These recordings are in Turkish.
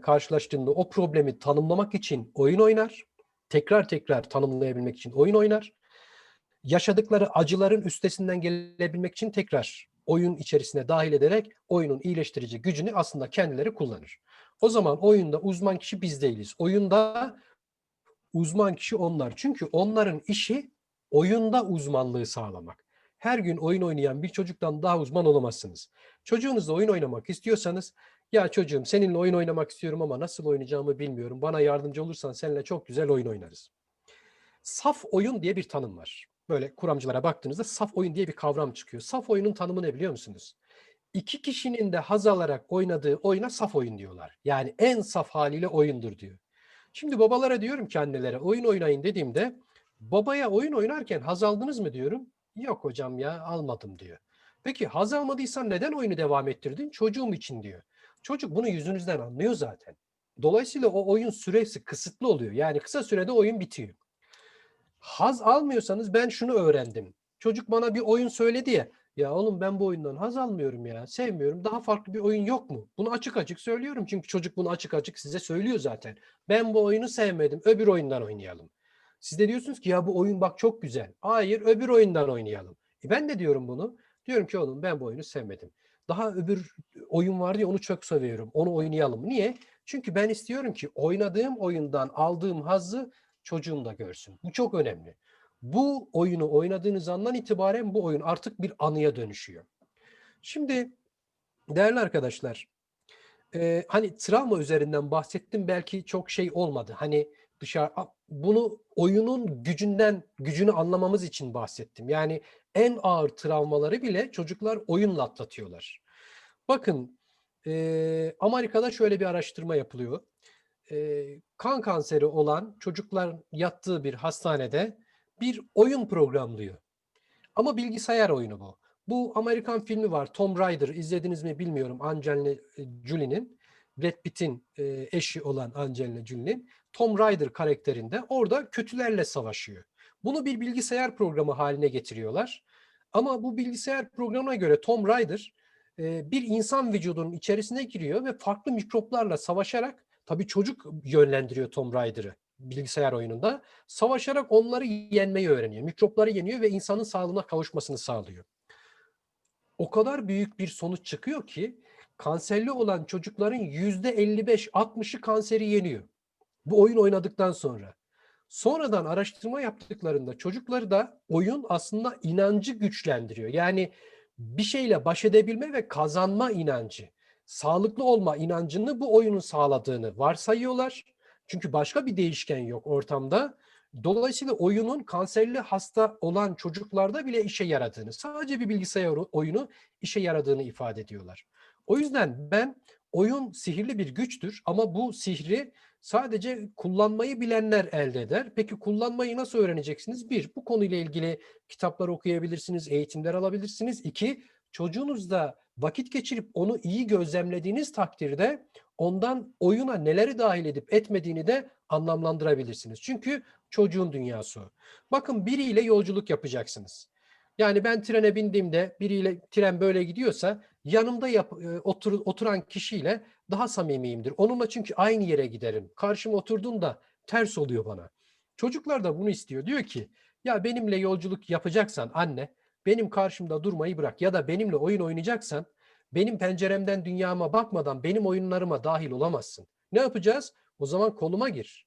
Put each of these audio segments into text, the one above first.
karşılaştığında o problemi tanımlamak için oyun oynar. Tekrar tekrar tanımlayabilmek için oyun oynar. Yaşadıkları acıların üstesinden gelebilmek için tekrar oyun içerisine dahil ederek oyunun iyileştirici gücünü aslında kendileri kullanır. O zaman oyunda uzman kişi biz değiliz. Oyunda uzman kişi onlar. Çünkü onların işi oyunda uzmanlığı sağlamak. Her gün oyun oynayan bir çocuktan daha uzman olamazsınız. Çocuğunuzla oyun oynamak istiyorsanız ya çocuğum seninle oyun oynamak istiyorum ama nasıl oynayacağımı bilmiyorum. Bana yardımcı olursan seninle çok güzel oyun oynarız. Saf oyun diye bir tanım var. Böyle kuramcılara baktığınızda saf oyun diye bir kavram çıkıyor. Saf oyunun tanımı ne biliyor musunuz? İki kişinin de haz alarak oynadığı oyuna saf oyun diyorlar. Yani en saf haliyle oyundur diyor. Şimdi babalara diyorum ki annelere oyun oynayın dediğimde babaya oyun oynarken haz aldınız mı diyorum. Yok hocam ya almadım diyor. Peki haz almadıysan neden oyunu devam ettirdin? Çocuğum için diyor. Çocuk bunu yüzünüzden anlıyor zaten. Dolayısıyla o oyun süresi kısıtlı oluyor. Yani kısa sürede oyun bitiyor. Haz almıyorsanız ben şunu öğrendim. Çocuk bana bir oyun söyledi ya. Ya oğlum ben bu oyundan haz almıyorum ya. Sevmiyorum. Daha farklı bir oyun yok mu? Bunu açık açık söylüyorum. Çünkü çocuk bunu açık açık size söylüyor zaten. Ben bu oyunu sevmedim. Öbür oyundan oynayalım. Siz de diyorsunuz ki ya bu oyun bak çok güzel. Hayır öbür oyundan oynayalım. E ben de diyorum bunu. Diyorum ki oğlum ben bu oyunu sevmedim. Daha öbür oyun var ya onu çok seviyorum. Onu oynayalım. Niye? Çünkü ben istiyorum ki oynadığım oyundan aldığım hazzı çocuğum da görsün. Bu çok önemli. Bu oyunu oynadığınız andan itibaren bu oyun artık bir anıya dönüşüyor. Şimdi değerli arkadaşlar, e, hani travma üzerinden bahsettim belki çok şey olmadı. Hani dışarı bunu oyunun gücünden gücünü anlamamız için bahsettim. Yani en ağır travmaları bile çocuklar oyunla atlatıyorlar. Bakın e, Amerika'da şöyle bir araştırma yapılıyor. E, kan kanseri olan çocuklar yattığı bir hastanede bir oyun programlıyor. Ama bilgisayar oyunu bu. Bu Amerikan filmi var. Tom Raider izlediniz mi bilmiyorum. Angelina Jolie'nin Brad Pitt'in e, eşi olan Angelina Jolie'nin Tom Raider karakterinde orada kötülerle savaşıyor. Bunu bir bilgisayar programı haline getiriyorlar. Ama bu bilgisayar programına göre Tom Raider e, bir insan vücudunun içerisine giriyor ve farklı mikroplarla savaşarak tabii çocuk yönlendiriyor Tom Raider'ı bilgisayar oyununda. Savaşarak onları yenmeyi öğreniyor. Mikropları yeniyor ve insanın sağlığına kavuşmasını sağlıyor. O kadar büyük bir sonuç çıkıyor ki kanserli olan çocukların yüzde 55-60'ı kanseri yeniyor. Bu oyun oynadıktan sonra. Sonradan araştırma yaptıklarında çocukları da oyun aslında inancı güçlendiriyor. Yani bir şeyle baş edebilme ve kazanma inancı, sağlıklı olma inancını bu oyunun sağladığını varsayıyorlar. Çünkü başka bir değişken yok ortamda. Dolayısıyla oyunun kanserli hasta olan çocuklarda bile işe yaradığını, sadece bir bilgisayar oyunu işe yaradığını ifade ediyorlar. O yüzden ben oyun sihirli bir güçtür ama bu sihri sadece kullanmayı bilenler elde eder. Peki kullanmayı nasıl öğreneceksiniz? Bir, bu konuyla ilgili kitaplar okuyabilirsiniz, eğitimler alabilirsiniz. İki, çocuğunuzla vakit geçirip onu iyi gözlemlediğiniz takdirde ondan oyuna neleri dahil edip etmediğini de anlamlandırabilirsiniz. Çünkü çocuğun dünyası. Bakın biriyle yolculuk yapacaksınız. Yani ben trene bindiğimde biriyle tren böyle gidiyorsa yanımda yap, otur, oturan kişiyle daha samimiyimdir. Onunla çünkü aynı yere giderim. Karşıma oturduğunda ters oluyor bana. Çocuklar da bunu istiyor. Diyor ki ya benimle yolculuk yapacaksan anne benim karşımda durmayı bırak ya da benimle oyun oynayacaksan benim penceremden dünyama bakmadan benim oyunlarıma dahil olamazsın. Ne yapacağız? O zaman koluma gir.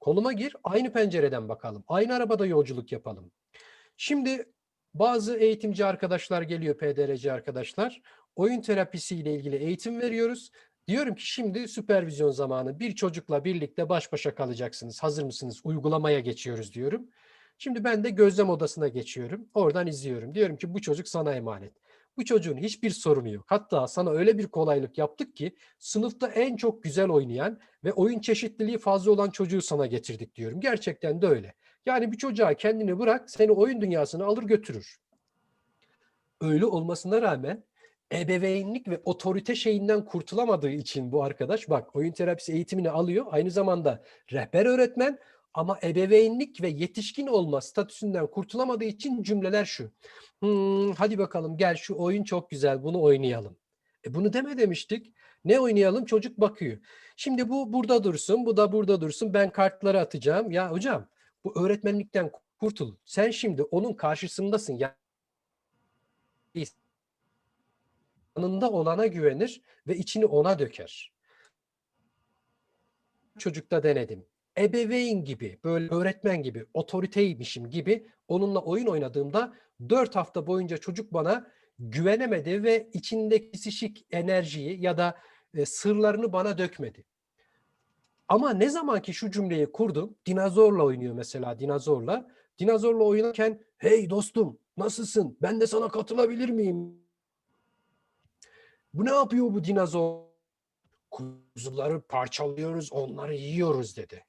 Koluma gir, aynı pencereden bakalım. Aynı arabada yolculuk yapalım. Şimdi bazı eğitimci arkadaşlar geliyor, PDRC arkadaşlar. Oyun terapisiyle ilgili eğitim veriyoruz. Diyorum ki şimdi süpervizyon zamanı bir çocukla birlikte baş başa kalacaksınız. Hazır mısınız? Uygulamaya geçiyoruz diyorum. Şimdi ben de gözlem odasına geçiyorum. Oradan izliyorum. Diyorum ki bu çocuk sana emanet. Bu çocuğun hiçbir sorunu yok. Hatta sana öyle bir kolaylık yaptık ki sınıfta en çok güzel oynayan ve oyun çeşitliliği fazla olan çocuğu sana getirdik diyorum. Gerçekten de öyle. Yani bir çocuğa kendini bırak seni oyun dünyasına alır götürür. Öyle olmasına rağmen ebeveynlik ve otorite şeyinden kurtulamadığı için bu arkadaş bak oyun terapisi eğitimini alıyor. Aynı zamanda rehber öğretmen ama ebeveynlik ve yetişkin olma statüsünden kurtulamadığı için cümleler şu. Hmm, hadi bakalım gel şu oyun çok güzel bunu oynayalım. E bunu deme demiştik. Ne oynayalım? Çocuk bakıyor. Şimdi bu burada dursun, bu da burada dursun. Ben kartları atacağım. Ya hocam bu öğretmenlikten kurtul. Sen şimdi onun karşısındasın. Ya yanında olana güvenir ve içini ona döker. Çocukta denedim. Ebeveyn gibi, böyle öğretmen gibi, otoriteymişim gibi onunla oyun oynadığımda 4 hafta boyunca çocuk bana güvenemedi ve içindeki psişik enerjiyi ya da e, sırlarını bana dökmedi. Ama ne zaman ki şu cümleyi kurdum, dinozorla oynuyor mesela dinozorla. Dinozorla oynarken hey dostum nasılsın ben de sana katılabilir miyim? Bu ne yapıyor bu dinozor? Kuzuları parçalıyoruz onları yiyoruz dedi.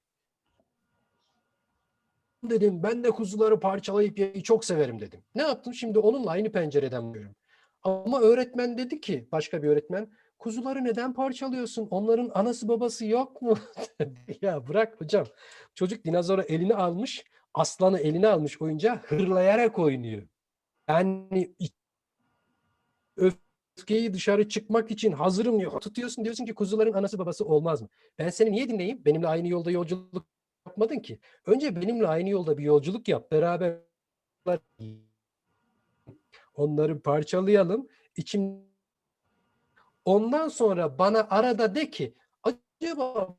Dedim ben de kuzuları parçalayıp yemeyi çok severim dedim. Ne yaptım? Şimdi onunla aynı pencereden bakıyorum. Ama öğretmen dedi ki başka bir öğretmen kuzuları neden parçalıyorsun? Onların anası babası yok mu? ya bırak hocam. Çocuk dinozoru eline almış, aslanı eline almış oyuncağı hırlayarak oynuyor. Yani öfkeyi dışarı çıkmak için hazırım diyor. Tutuyorsun diyorsun ki kuzuların anası babası olmaz mı? Ben seni niye dinleyeyim? Benimle aynı yolda yolculuk yapmadın ki. Önce benimle aynı yolda bir yolculuk yap. Beraber onları parçalayalım. İçim Ondan sonra bana arada de ki acaba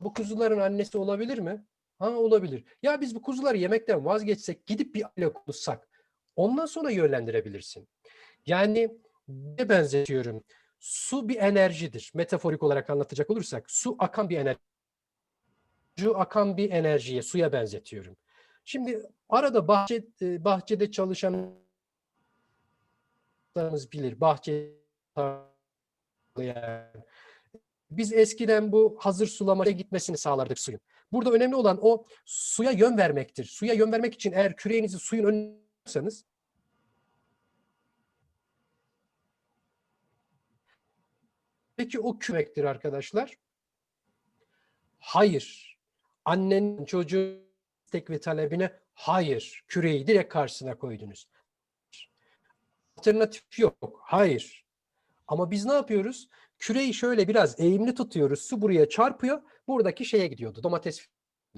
bu kuzuların annesi olabilir mi? Ha olabilir. Ya biz bu kuzuları yemekten vazgeçsek gidip bir aile konuşsak ondan sonra yönlendirebilirsin. Yani ne benzetiyorum? Su bir enerjidir. Metaforik olarak anlatacak olursak su akan bir enerji. Su akan bir enerjiye, suya benzetiyorum. Şimdi arada bahçe, e, bahçede çalışan bilir. Bahçe yani. Biz eskiden bu hazır sulamaya gitmesini sağlardık suyun. Burada önemli olan o suya yön vermektir. Suya yön vermek için eğer küreğinizi suyun önüne Peki o kürektir arkadaşlar? Hayır. Annenin çocuğun istek ve talebine hayır. Küreği direkt karşısına koydunuz. Alternatif yok. Hayır. Ama biz ne yapıyoruz? Küreyi şöyle biraz eğimli tutuyoruz. Su buraya çarpıyor. Buradaki şeye gidiyordu. Domates.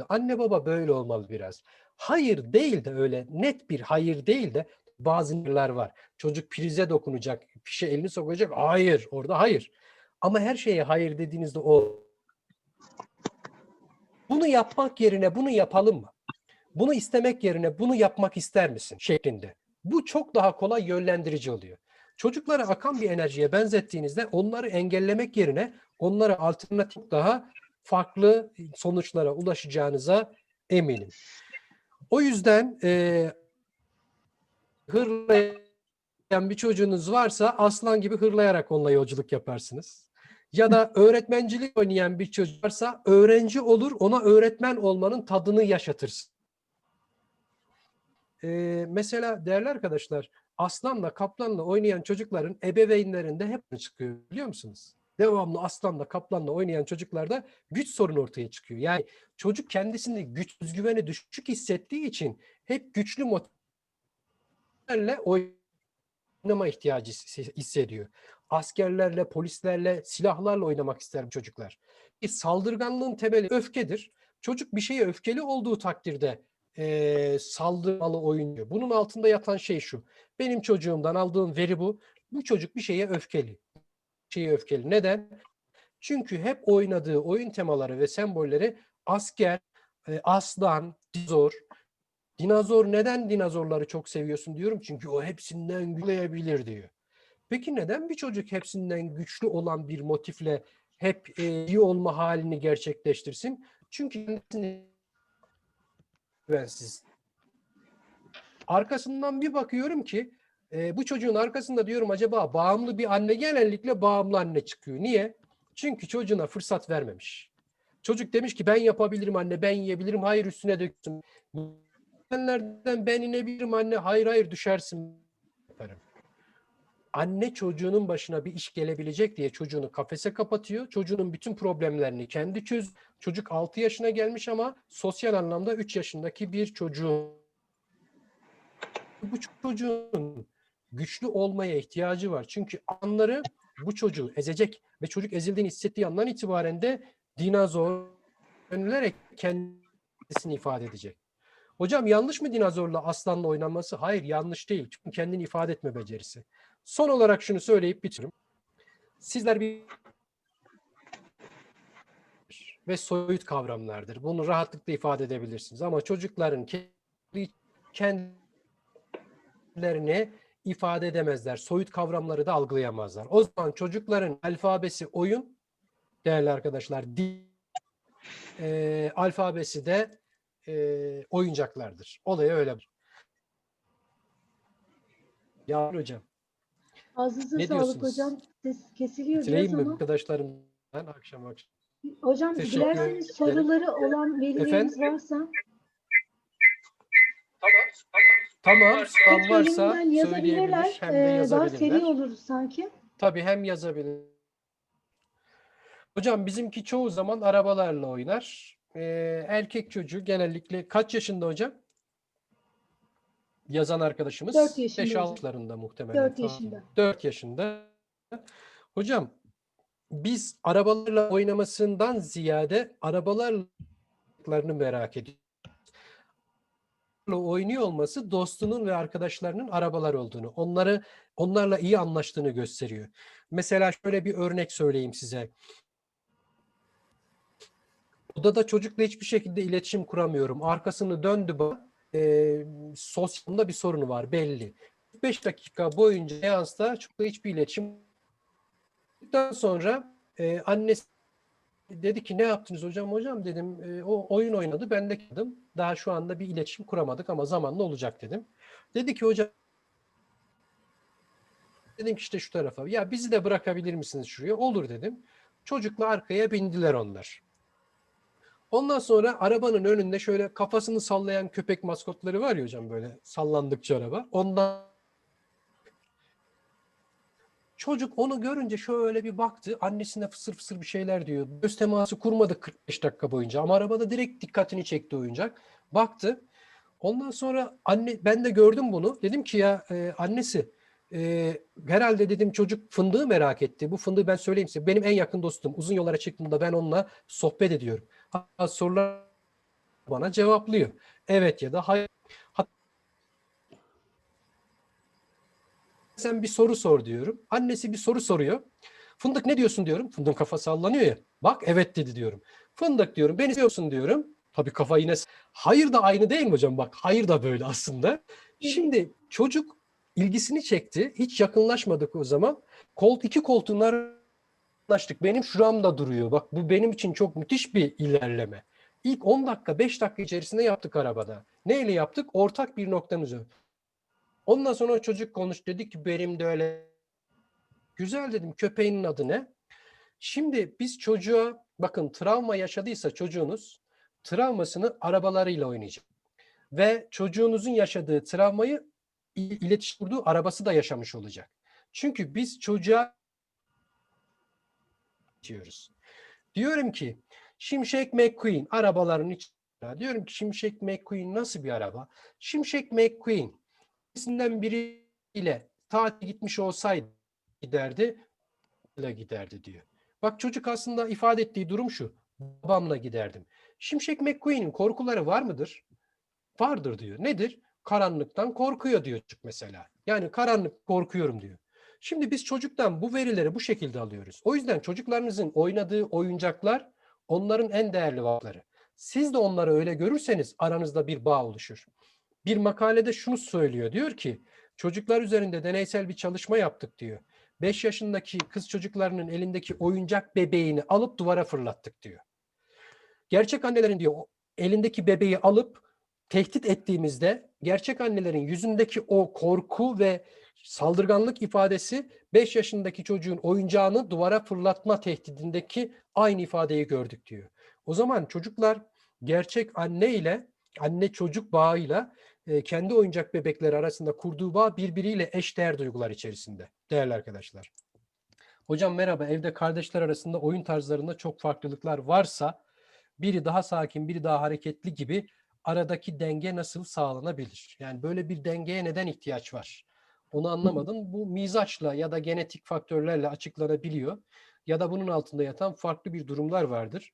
Anne baba böyle olmalı biraz. Hayır değil de öyle net bir hayır değil de bazı yerler var. Çocuk prize dokunacak, fişe elini sokacak. Hayır, orada hayır. Ama her şeye hayır dediğinizde o bunu yapmak yerine bunu yapalım mı? Bunu istemek yerine bunu yapmak ister misin şeklinde. Bu çok daha kolay yönlendirici oluyor. Çocuklara akan bir enerjiye benzettiğinizde onları engellemek yerine onlara alternatif daha farklı sonuçlara ulaşacağınıza eminim. O yüzden e, hırlayan bir çocuğunuz varsa aslan gibi hırlayarak onunla yolculuk yaparsınız. Ya da öğretmencilik oynayan bir çocuk varsa öğrenci olur ona öğretmen olmanın tadını yaşatırsın. E, mesela değerli arkadaşlar aslanla kaplanla oynayan çocukların ebeveynlerinde hep çıkıyor biliyor musunuz? Devamlı aslanla kaplanla oynayan çocuklarda güç sorunu ortaya çıkıyor. Yani çocuk kendisini güç özgüveni düşük hissettiği için hep güçlü motivlerle oynama ihtiyacı hissediyor. Askerlerle, polislerle, silahlarla oynamak ister bu çocuklar. Bir saldırganlığın temeli öfkedir. Çocuk bir şeye öfkeli olduğu takdirde e, saldırmalı oynuyor. Bunun altında yatan şey şu. Benim çocuğumdan aldığım veri bu. Bu çocuk bir şeye öfkeli. Şeye öfkeli. Neden? Çünkü hep oynadığı oyun temaları ve sembolleri asker, e, aslan, dinozor. Dinozor neden dinozorları çok seviyorsun diyorum. Çünkü o hepsinden gülebilir diyor. Peki neden bir çocuk hepsinden güçlü olan bir motifle hep e, iyi olma halini gerçekleştirsin? Çünkü kendisini güvensiz. Arkasından bir bakıyorum ki e, bu çocuğun arkasında diyorum acaba bağımlı bir anne genellikle bağımlı anne çıkıyor. Niye? Çünkü çocuğuna fırsat vermemiş. Çocuk demiş ki ben yapabilirim anne, ben yiyebilirim, hayır üstüne döksün. Nereden ben inebilirim anne, hayır hayır düşersin. Anne çocuğunun başına bir iş gelebilecek diye çocuğunu kafese kapatıyor. Çocuğunun bütün problemlerini kendi çöz. Çocuk 6 yaşına gelmiş ama sosyal anlamda 3 yaşındaki bir çocuğun bu çocuğun güçlü olmaya ihtiyacı var. Çünkü anları bu çocuğu ezecek ve çocuk ezildiğini hissettiği andan itibaren de dinozor dönülerek kendisini ifade edecek. Hocam yanlış mı dinozorla aslanla oynanması? Hayır yanlış değil. Çünkü kendini ifade etme becerisi. Son olarak şunu söyleyip bitiririm. Sizler bir ve soyut kavramlardır. Bunu rahatlıkla ifade edebilirsiniz. Ama çocukların kendi- kendilerini ifade edemezler. Soyut kavramları da algılayamazlar. O zaman çocukların alfabesi oyun, değerli arkadaşlar, dil, e, alfabesi de e, oyuncaklardır. Olayı öyle. Ya hocam, Ağzınıza Ne sağlık diyorsunuz? hocam. Ses kesiliyor bitireyim biraz mi ama. arkadaşlarımdan akşam akşam? Hocam Teşekkür dilerseniz ederim. soruları olan velileriniz Efendim? varsa Tamam, tamam tek varsa bölümden söyleyebilir yazabilirler. hem de Ee, daha seri yazabilirler. olur sanki. Tabii hem yazabilir. Hocam bizimki çoğu zaman arabalarla oynar. Ee, erkek çocuğu genellikle kaç yaşında hocam? Yazan arkadaşımız Dört yaşında 5 hocam. yaşlarında muhtemelen. Dört Tamam. yaşında. 4 yaşında. Hocam biz arabalarla oynamasından ziyade arabalarını merak ediyoruz. oynuyor olması dostunun ve arkadaşlarının arabalar olduğunu, onları onlarla iyi anlaştığını gösteriyor. Mesela şöyle bir örnek söyleyeyim size. Odada çocukla hiçbir şekilde iletişim kuramıyorum. Arkasını döndü bana. E, sosyalında bir sorunu var belli. 5 dakika boyunca seansta çocukla hiçbir iletişim Daha sonra e, annesi dedi ki ne yaptınız hocam? Hocam dedim e, o oyun oynadı ben de kaldım. Daha şu anda bir iletişim kuramadık ama zamanla olacak dedim. Dedi ki hocam dedim ki işte şu tarafa ya bizi de bırakabilir misiniz şuraya? Olur dedim. Çocukla arkaya bindiler onlar. Ondan sonra arabanın önünde şöyle kafasını sallayan köpek maskotları var ya hocam böyle sallandıkça araba. Ondan Çocuk onu görünce şöyle bir baktı. Annesine fısır fısır bir şeyler diyor. Göz teması kurmadı 45 dakika boyunca. Ama arabada direkt dikkatini çekti oyuncak. Baktı. Ondan sonra anne ben de gördüm bunu. Dedim ki ya e, annesi e, herhalde dedim çocuk fındığı merak etti. Bu fındığı ben söyleyeyim size. Benim en yakın dostum. Uzun yollara çıktığımda ben onunla sohbet ediyorum. Sorular bana cevaplıyor. Evet ya da hayır. Hatta sen bir soru sor diyorum. Annesi bir soru soruyor. Fındık ne diyorsun diyorum. Fındığın kafa sallanıyor ya. Bak evet dedi diyorum. Fındık diyorum. Beni seviyorsun diyorum. Tabii kafa yine hayır da aynı değil mi hocam? Bak hayır da böyle aslında. Şimdi çocuk ilgisini çekti. Hiç yakınlaşmadık o zaman. Kolt iki koltuğunlar yaklaştık. Benim şuramda duruyor. Bak bu benim için çok müthiş bir ilerleme. İlk 10 dakika 5 dakika içerisinde yaptık arabada. Neyle yaptık? Ortak bir noktamız var. Ondan sonra çocuk konuş dedi ki benim de öyle. Güzel dedim köpeğinin adı ne? Şimdi biz çocuğa bakın travma yaşadıysa çocuğunuz travmasını arabalarıyla oynayacak. Ve çocuğunuzun yaşadığı travmayı il- iletişim kurduğu arabası da yaşamış olacak. Çünkü biz çocuğa diyoruz. Diyorum ki Şimşek McQueen arabaların içinde. Diyorum ki Şimşek McQueen nasıl bir araba? Şimşek McQueen ikisinden biriyle tatil gitmiş olsaydı giderdi, ile giderdi diyor. Bak çocuk aslında ifade ettiği durum şu. Babamla giderdim. Şimşek McQueen'in korkuları var mıdır? Vardır diyor. Nedir? Karanlıktan korkuyor diyor çocuk mesela. Yani karanlık korkuyorum diyor. Şimdi biz çocuktan bu verileri bu şekilde alıyoruz. O yüzden çocuklarınızın oynadığı oyuncaklar onların en değerli varlıkları. Siz de onları öyle görürseniz aranızda bir bağ oluşur. Bir makalede şunu söylüyor. Diyor ki çocuklar üzerinde deneysel bir çalışma yaptık diyor. 5 yaşındaki kız çocuklarının elindeki oyuncak bebeğini alıp duvara fırlattık diyor. Gerçek annelerin diyor elindeki bebeği alıp tehdit ettiğimizde gerçek annelerin yüzündeki o korku ve saldırganlık ifadesi 5 yaşındaki çocuğun oyuncağını duvara fırlatma tehdidindeki aynı ifadeyi gördük diyor. O zaman çocuklar gerçek anne ile anne çocuk bağıyla e, kendi oyuncak bebekleri arasında kurduğu bağ birbiriyle eşdeğer duygular içerisinde değerli arkadaşlar. Hocam merhaba evde kardeşler arasında oyun tarzlarında çok farklılıklar varsa biri daha sakin biri daha hareketli gibi aradaki denge nasıl sağlanabilir? Yani böyle bir dengeye neden ihtiyaç var? Onu anlamadım. Bu mizaçla ya da genetik faktörlerle açıklanabiliyor. Ya da bunun altında yatan farklı bir durumlar vardır.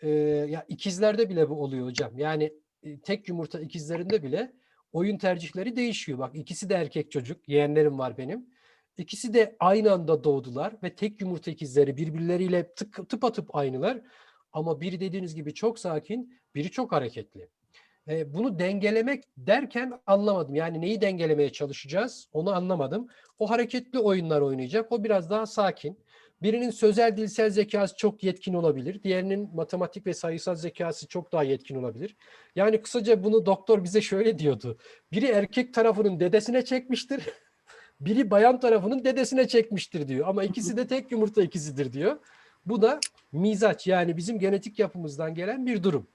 Ee, ya ikizlerde bile bu oluyor hocam. Yani e, tek yumurta ikizlerinde bile oyun tercihleri değişiyor. Bak ikisi de erkek çocuk. Yeğenlerim var benim. İkisi de aynı anda doğdular ve tek yumurta ikizleri birbirleriyle tık, tıpatıp aynılar. Ama biri dediğiniz gibi çok sakin, biri çok hareketli. E, bunu dengelemek derken anlamadım. Yani neyi dengelemeye çalışacağız onu anlamadım. O hareketli oyunlar oynayacak. O biraz daha sakin. Birinin sözel dilsel zekası çok yetkin olabilir. Diğerinin matematik ve sayısal zekası çok daha yetkin olabilir. Yani kısaca bunu doktor bize şöyle diyordu. Biri erkek tarafının dedesine çekmiştir. Biri bayan tarafının dedesine çekmiştir diyor. Ama ikisi de tek yumurta ikizidir diyor. Bu da mizaç yani bizim genetik yapımızdan gelen bir durum.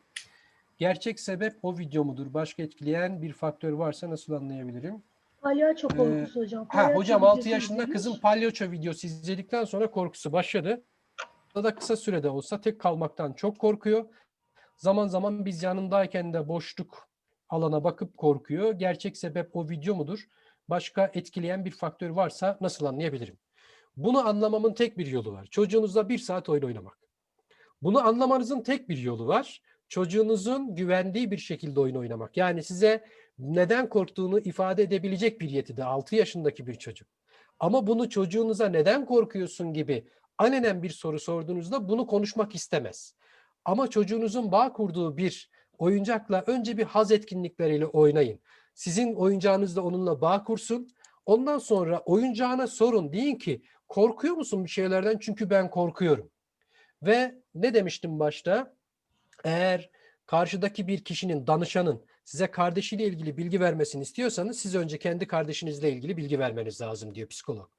Gerçek sebep o video mudur? Başka etkileyen bir faktör varsa nasıl anlayabilirim? Palyaço korkusu hocam. Ha Palyaço hocam videosu 6 yaşında izlemiş. kızım palyaço videosu izledikten sonra korkusu başladı. O da kısa sürede olsa tek kalmaktan çok korkuyor. Zaman zaman biz yanındayken de boşluk alana bakıp korkuyor. Gerçek sebep o video mudur? Başka etkileyen bir faktör varsa nasıl anlayabilirim? Bunu anlamamın tek bir yolu var. Çocuğunuzla bir saat oyun oynamak. Bunu anlamanızın tek bir yolu var. Çocuğunuzun güvendiği bir şekilde oyun oynamak. Yani size neden korktuğunu ifade edebilecek bir yetide 6 yaşındaki bir çocuk. Ama bunu çocuğunuza neden korkuyorsun gibi alenen bir soru sorduğunuzda bunu konuşmak istemez. Ama çocuğunuzun bağ kurduğu bir oyuncakla önce bir haz etkinlikleriyle oynayın. Sizin oyuncağınızla onunla bağ kursun. Ondan sonra oyuncağına sorun. Deyin ki korkuyor musun bir şeylerden? Çünkü ben korkuyorum. Ve ne demiştim başta? Eğer karşıdaki bir kişinin, danışanın size kardeşiyle ilgili bilgi vermesini istiyorsanız siz önce kendi kardeşinizle ilgili bilgi vermeniz lazım diyor psikolog.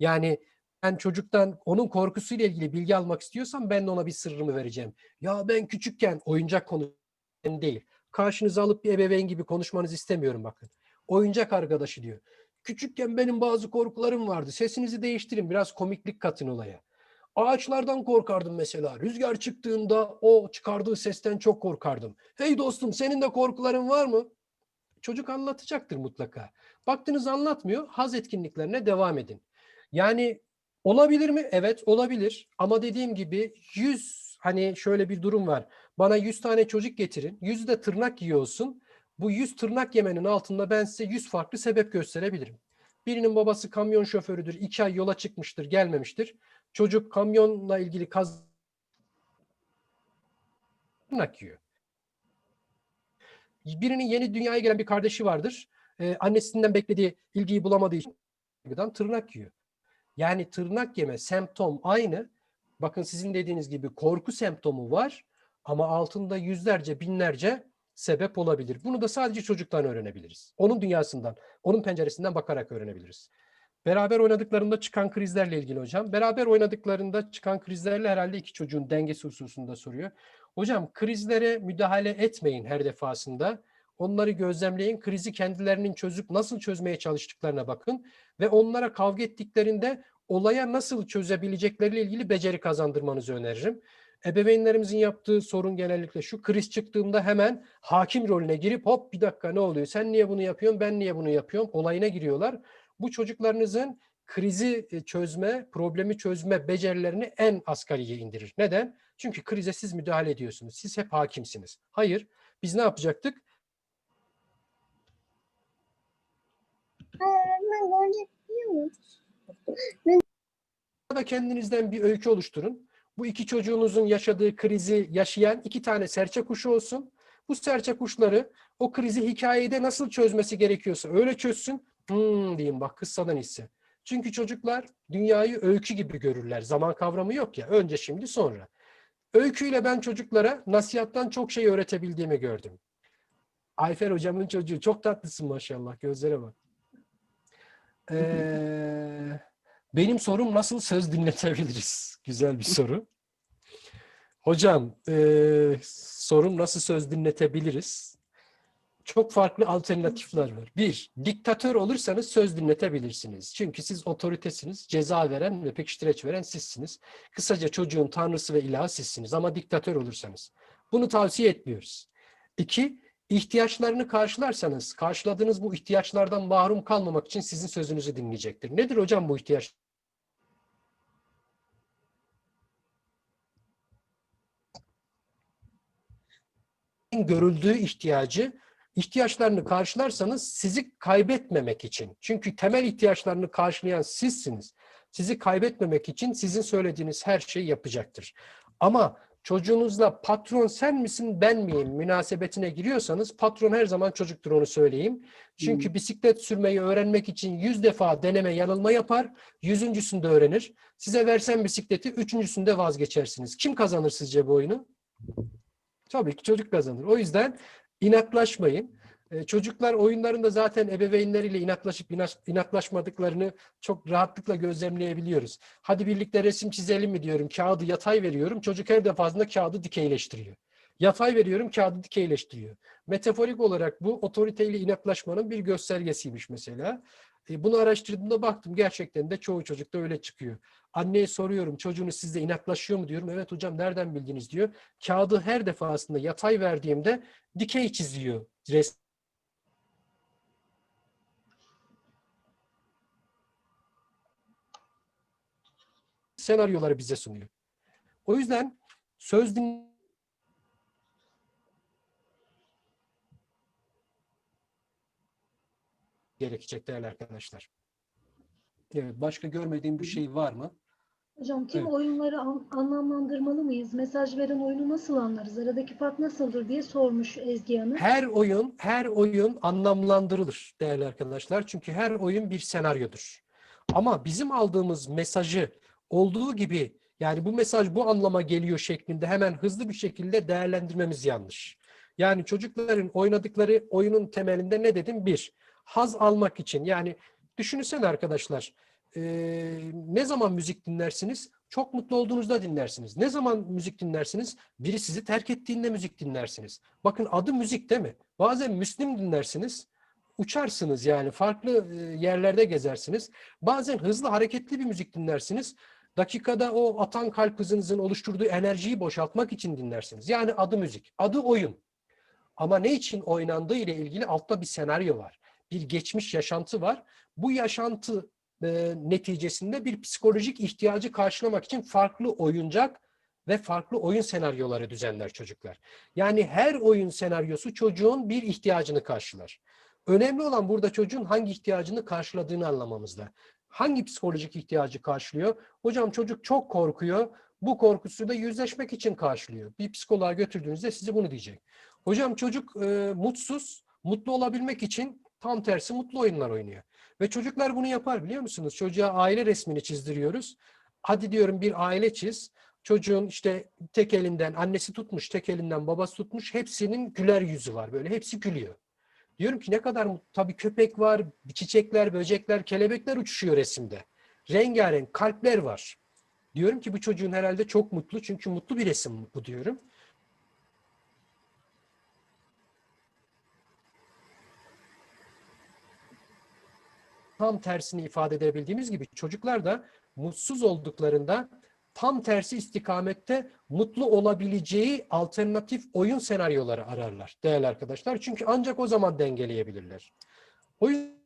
Yani ben çocuktan onun korkusuyla ilgili bilgi almak istiyorsam ben de ona bir sırrımı vereceğim. Ya ben küçükken oyuncak konu değil. Karşınıza alıp bir ebeveyn gibi konuşmanızı istemiyorum bakın. Oyuncak arkadaşı diyor. Küçükken benim bazı korkularım vardı. Sesinizi değiştirin. Biraz komiklik katın olaya. Ağaçlardan korkardım mesela. Rüzgar çıktığında o çıkardığı sesten çok korkardım. Hey dostum senin de korkuların var mı? Çocuk anlatacaktır mutlaka. Baktınız anlatmıyor. Haz etkinliklerine devam edin. Yani olabilir mi? Evet olabilir. Ama dediğim gibi 100 hani şöyle bir durum var. Bana 100 tane çocuk getirin. 100 de tırnak yiyorsun. Bu 100 tırnak yemenin altında ben size 100 farklı sebep gösterebilirim. Birinin babası kamyon şoförüdür. 2 ay yola çıkmıştır, gelmemiştir. Çocuk kamyonla ilgili kaz tırnak yiyor. Birinin yeni dünyaya gelen bir kardeşi vardır. Ee, annesinden beklediği ilgiyi bulamadığı için tırnak yiyor. Yani tırnak yeme semptom aynı. Bakın sizin dediğiniz gibi korku semptomu var ama altında yüzlerce, binlerce sebep olabilir. Bunu da sadece çocuktan öğrenebiliriz. Onun dünyasından, onun penceresinden bakarak öğrenebiliriz. Beraber oynadıklarında çıkan krizlerle ilgili hocam. Beraber oynadıklarında çıkan krizlerle herhalde iki çocuğun dengesi hususunda soruyor. Hocam krizlere müdahale etmeyin her defasında. Onları gözlemleyin. Krizi kendilerinin çözüp nasıl çözmeye çalıştıklarına bakın. Ve onlara kavga ettiklerinde olaya nasıl çözebilecekleriyle ilgili beceri kazandırmanızı öneririm. Ebeveynlerimizin yaptığı sorun genellikle şu kriz çıktığında hemen hakim rolüne girip hop bir dakika ne oluyor sen niye bunu yapıyorsun ben niye bunu yapıyorum olayına giriyorlar. Bu çocuklarınızın krizi e, çözme, problemi çözme becerilerini en asgariye indirir. Neden? Çünkü krize siz müdahale ediyorsunuz. Siz hep hakimsiniz. Hayır. Biz ne yapacaktık? Da kendinizden bir öykü oluşturun. Bu iki çocuğunuzun yaşadığı krizi yaşayan iki tane serçe kuşu olsun. Bu serçe kuşları o krizi hikayede nasıl çözmesi gerekiyorsa öyle çözsün. Hmm diyeyim bak kıssadan hisse. Çünkü çocuklar dünyayı öykü gibi görürler. Zaman kavramı yok ya. Önce şimdi sonra. Öyküyle ben çocuklara nasihattan çok şey öğretebildiğimi gördüm. Ayfer hocamın çocuğu çok tatlısın maşallah. Gözlere bak. Ee, benim sorum nasıl söz dinletebiliriz? Güzel bir soru. Hocam, eee, sorum nasıl söz dinletebiliriz? Çok farklı alternatifler var. Bir, diktatör olursanız söz dinletebilirsiniz. Çünkü siz otoritesiniz, ceza veren ve pekiştireç veren sizsiniz. Kısaca çocuğun tanrısı ve ilahı sizsiniz ama diktatör olursanız. Bunu tavsiye etmiyoruz. İki, ihtiyaçlarını karşılarsanız, karşıladığınız bu ihtiyaçlardan mahrum kalmamak için sizin sözünüzü dinleyecektir. Nedir hocam bu ihtiyaç? görüldüğü ihtiyacı ihtiyaçlarını karşılarsanız sizi kaybetmemek için. Çünkü temel ihtiyaçlarını karşılayan sizsiniz. Sizi kaybetmemek için sizin söylediğiniz her şeyi yapacaktır. Ama çocuğunuzla patron sen misin ben miyim münasebetine giriyorsanız patron her zaman çocuktur onu söyleyeyim. Çünkü bisiklet sürmeyi öğrenmek için yüz defa deneme yanılma yapar. Yüzüncüsünde öğrenir. Size versem bisikleti üçüncüsünde vazgeçersiniz. Kim kazanır sizce bu oyunu? Tabii ki çocuk kazanır. O yüzden inatlaşmayın. Ee, Çocuklar oyunlarında zaten ebeveynleriyle inatlaşıp inatlaşmadıklarını çok rahatlıkla gözlemleyebiliyoruz. Hadi birlikte resim çizelim mi diyorum. Kağıdı yatay veriyorum. Çocuk her defasında kağıdı dikeyleştiriyor. Yatay veriyorum kağıdı dikeyleştiriyor. Metaforik olarak bu otoriteyle inatlaşmanın bir göstergesiymiş mesela. E, Bunu araştırdığımda baktım gerçekten de çoğu çocukta öyle çıkıyor. Anneye soruyorum çocuğunuz sizle inatlaşıyor mu diyorum. Evet hocam nereden bildiniz diyor. Kağıdı her defasında yatay verdiğimde dikey çiziyor. Res senaryoları bize sunuyor. O yüzden söz din gerekecek değerli arkadaşlar. Evet, başka görmediğim bir şey var mı? Hocam tüm Evet. oyunları an- anlamlandırmalı mıyız? Mesaj veren oyunu nasıl anlarız? Aradaki fark nasıldır diye sormuş Ezgi Hanım. Her oyun, her oyun anlamlandırılır değerli arkadaşlar. Çünkü her oyun bir senaryodur. Ama bizim aldığımız mesajı olduğu gibi yani bu mesaj bu anlama geliyor şeklinde hemen hızlı bir şekilde değerlendirmemiz yanlış. Yani çocukların oynadıkları oyunun temelinde ne dedim? Bir, haz almak için. Yani düşünsene arkadaşlar. eee, ne zaman müzik dinlersiniz? Çok mutlu olduğunuzda dinlersiniz. Ne zaman müzik dinlersiniz? Biri sizi terk ettiğinde müzik dinlersiniz. Bakın adı müzik değil mi? Bazen Müslüm dinlersiniz. Uçarsınız yani farklı e, yerlerde gezersiniz. Bazen hızlı hareketli bir müzik dinlersiniz. Dakikada o atan kalp hızınızın oluşturduğu enerjiyi boşaltmak için dinlersiniz. Yani adı müzik, adı oyun. Ama ne için oynandığı ile ilgili altta bir senaryo var. Bir geçmiş yaşantı var. Bu yaşantı e, neticesinde bir psikolojik ihtiyacı karşılamak için farklı oyuncak ve farklı oyun senaryoları düzenler çocuklar. Yani her oyun senaryosu çocuğun bir ihtiyacını karşılar. Önemli olan burada çocuğun hangi ihtiyacını karşıladığını anlamamızda. Hangi psikolojik ihtiyacı karşılıyor? Hocam çocuk çok korkuyor. Bu korkusu da yüzleşmek için karşılıyor. Bir psikoloğa götürdüğünüzde size bunu diyecek. Hocam çocuk e, mutsuz, mutlu olabilmek için tam tersi mutlu oyunlar oynuyor. Ve çocuklar bunu yapar biliyor musunuz? Çocuğa aile resmini çizdiriyoruz. Hadi diyorum bir aile çiz. Çocuğun işte tek elinden annesi tutmuş, tek elinden babası tutmuş. Hepsinin güler yüzü var böyle. Hepsi gülüyor. Diyorum ki ne kadar mutlu. Tabii köpek var, çiçekler, böcekler, kelebekler uçuşuyor resimde. Rengarenk kalpler var. Diyorum ki bu çocuğun herhalde çok mutlu çünkü mutlu bir resim bu diyorum. Tam tersini ifade edebildiğimiz gibi çocuklar da mutsuz olduklarında tam tersi istikamette mutlu olabileceği alternatif oyun senaryoları ararlar değerli arkadaşlar. Çünkü ancak o zaman dengeleyebilirler. O yüzden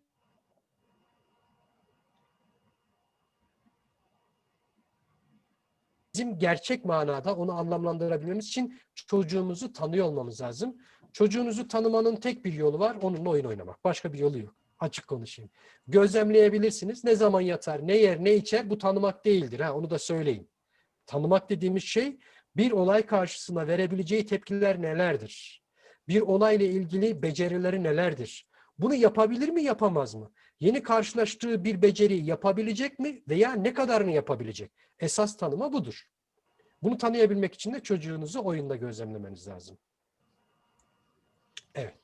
bizim gerçek manada onu anlamlandırabilmemiz için çocuğumuzu tanıyor olmamız lazım. Çocuğunuzu tanımanın tek bir yolu var, onunla oyun oynamak. Başka bir yolu yok. Açık konuşayım. Gözlemleyebilirsiniz. Ne zaman yatar, ne yer, ne içer bu tanımak değildir. Ha, onu da söyleyeyim. Tanımak dediğimiz şey bir olay karşısına verebileceği tepkiler nelerdir? Bir olayla ilgili becerileri nelerdir? Bunu yapabilir mi, yapamaz mı? Yeni karşılaştığı bir beceriyi yapabilecek mi veya ne kadarını yapabilecek? Esas tanıma budur. Bunu tanıyabilmek için de çocuğunuzu oyunda gözlemlemeniz lazım. Evet.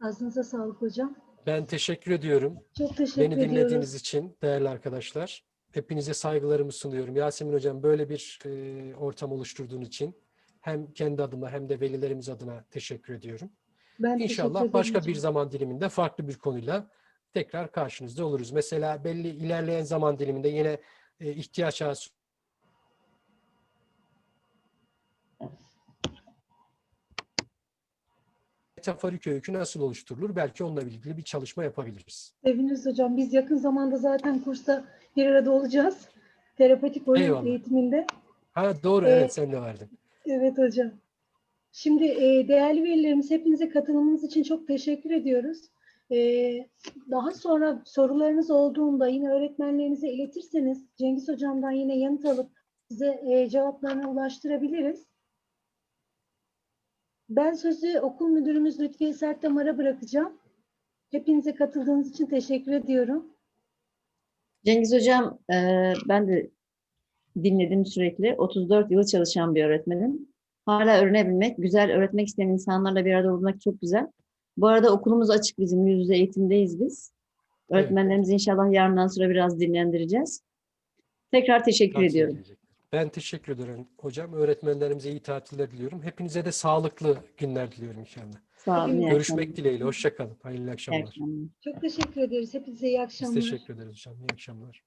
Ağzınıza sağlık hocam. Ben teşekkür ediyorum. Çok teşekkür Beni ediyoruz. dinlediğiniz için değerli arkadaşlar. Hepinize saygılarımı sunuyorum. Yasemin Hocam böyle bir e, ortam oluşturduğun için hem kendi adıma hem de velilerimiz adına teşekkür ediyorum. Ben İnşallah başka hocam. bir zaman diliminde farklı bir konuyla tekrar karşınızda oluruz. Mesela belli ilerleyen zaman diliminde yine e, ihtiyaç ağası metaforik öykü nasıl oluşturulur? Belki onunla ilgili bir çalışma yapabiliriz. Seviniriz hocam. Biz yakın zamanda zaten kursta bir arada olacağız. Terapetik oyun Eyvallah. eğitiminde. Ha doğru Ee, evet sen de vardın. Evet hocam. Şimdi e, değerli velilerimiz hepinize katılımınız için çok teşekkür ediyoruz. E, daha sonra sorularınız olduğunda yine öğretmenlerinize iletirseniz Cengiz hocamdan yine yanıt alıp size e, cevaplarını ulaştırabiliriz. Ben sözü okul müdürümüz Lütfiye Sertdamar'a bırakacağım. Hepinize katıldığınız için teşekkür ediyorum. Cengiz Hocam, e, ben de dinledim sürekli. 34 yıl çalışan bir öğretmenim. Hala öğrenebilmek, güzel öğretmek isteyen insanlarla bir arada olmak çok güzel. Bu arada okulumuz açık bizim, yüz yüze eğitimdeyiz biz. Evet. Öğretmenlerimizi inşallah yarından sonra biraz dinlendireceğiz. Tekrar teşekkür Tavsiye ediyorum. edilecektir. Ben teşekkür ederim hocam. Öğretmenlerimize iyi tatiller diliyorum. Hepinize de sağlıklı günler diliyorum inşallah. Sağ olun. Görüşmek akşamlar. dileğiyle. Hoşçakalın. Hayırlı akşamlar. Çok teşekkür ederiz. Hepinize iyi Biz akşamlar. teşekkür ederiz hocam. İyi akşamlar.